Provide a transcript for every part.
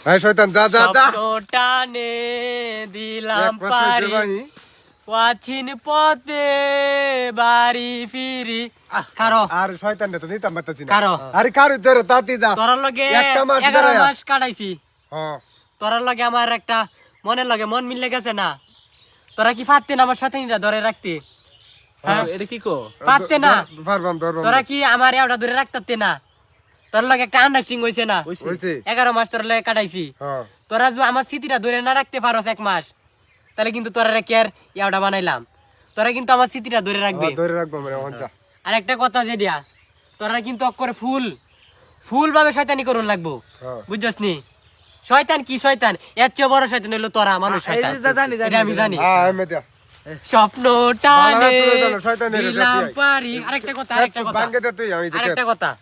এই শয়তান যা যা যা। টানে দিলাম পারি। পথে বাড়ি ফিরি। কারও? আর শয়তান তো নিতাম পারতাছি না। কারও? আরে কারও জোরে তাতি দা তোরার লগে একটা মাস এগারো। মাস কাটাইছি। হ্যাঁ তোরার লগে আমার একটা মনের লগে মন মিলে গেছে না। তোরা কি পারতেন আমার সাথে ধরে রাখতে? হ্যাঁ? এটা কি কো? পারতে না? পারবাম পারবাম তোরা কি আমার এওটা ধরে রাখতে না? তোর লগে একটা আন্ডারস্টিং হয়েছে না? হইছে। এগারো মাস তোর লগে কাটাইছি। হ্যাঁ তোরা যদি আমার স্মৃতিটা ধরে না রাখতে পারো এক মাস তাহলে কিন্তু তোরা রে কেয়ার ইয়াওটা বানাইলাম? তোরা কিন্তু আমার স্মৃতিটা ধরে রাখবে। হ্যাঁ, ধরে রাখব মানে হন আর একটা কথা যে দিয়া তোরা কিন্তু অক্ষরে ফুল ফুল ভাবে শয়তানি করুন লাগবো। হ্যাঁ বুঝছস নি? শয়তান কি শয়তান? এর চেয়ে বড় শয়তান হলো তোরা মানুষ শয়তান। এটা আমি জানি। হ্যাঁ পারি। আরেকটা কথা আরেকটা কথা। আরেকটা কথা।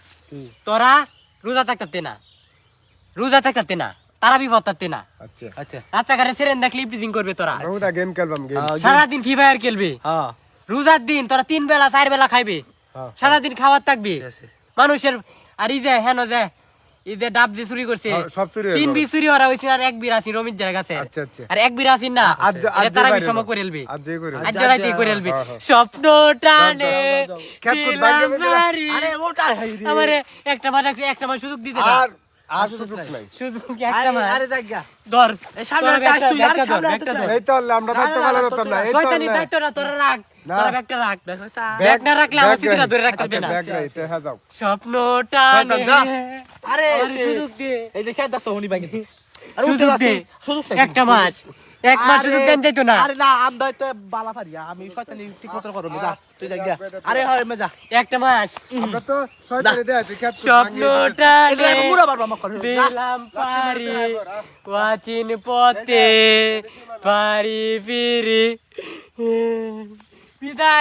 তোরা রোজা থাকতে না। রোজা থাকতে না। আচ্ছা। আচ্ছা রাস্তাঘাটে সেরেন দেখলে ইপ্রিজিং করবে তোরা। আমরা গেম খেলবাম গেম সারাদিন ফ্রি ফায়ার খেলবে। হ্যাঁ। রোজার দিন তোরা তিন বেলা চার বেলা খাইবে। হ্যাঁ। সারাদিন খাওয়ার থাকবে। মানুষের আর এই যে হেন যে ডাব চুরি করছে হ্যাঁ, সব চুরি তিন গেল। বি চুরি ওরা হইছে আর এক রমিত কাছে। আচ্ছা আচ্ছা। আর এক না আজ আজ এটা তারা বিষম করে এলবে আজ করে আজ জরাইতে করে এলবে। স্বপ্ন টানে যাও, যাও। খেতকুট ভাঙে দিলাম ফেলে। দাও। বাড়ি। আরে ওটা হাই রে। আমারে একটা মাস একটা মাস সুযোগ দিতে না আর আর সুযোগ নাই। সুযোগ কি একটা আরে জায়গা। ধর সামনে আর সামনে। এই তো আমরা করতাম এই তো শয়তানি দায়িত্ব তোরা রাখ। স্বপ্ন টানে। আরে সুযোগ দে এই দাও উনি ভাঙি আরে উঠে সুযোগ সুযোগ একটা মাস এক মাস সুযোগ দেন যাইতো না আরে না আম দাইতে বালা পারি আমি শয়তানি ঠিক মতো করব যা তুই যা আরে হয় মে যা একটা মাস আমরা তো শয়তানি আছে খেত স্বপ্নটা এটা পুরো বারবার আমাকে করে দিলাম পারি ওয়াচিন পথে পারি ফিরি বিদায়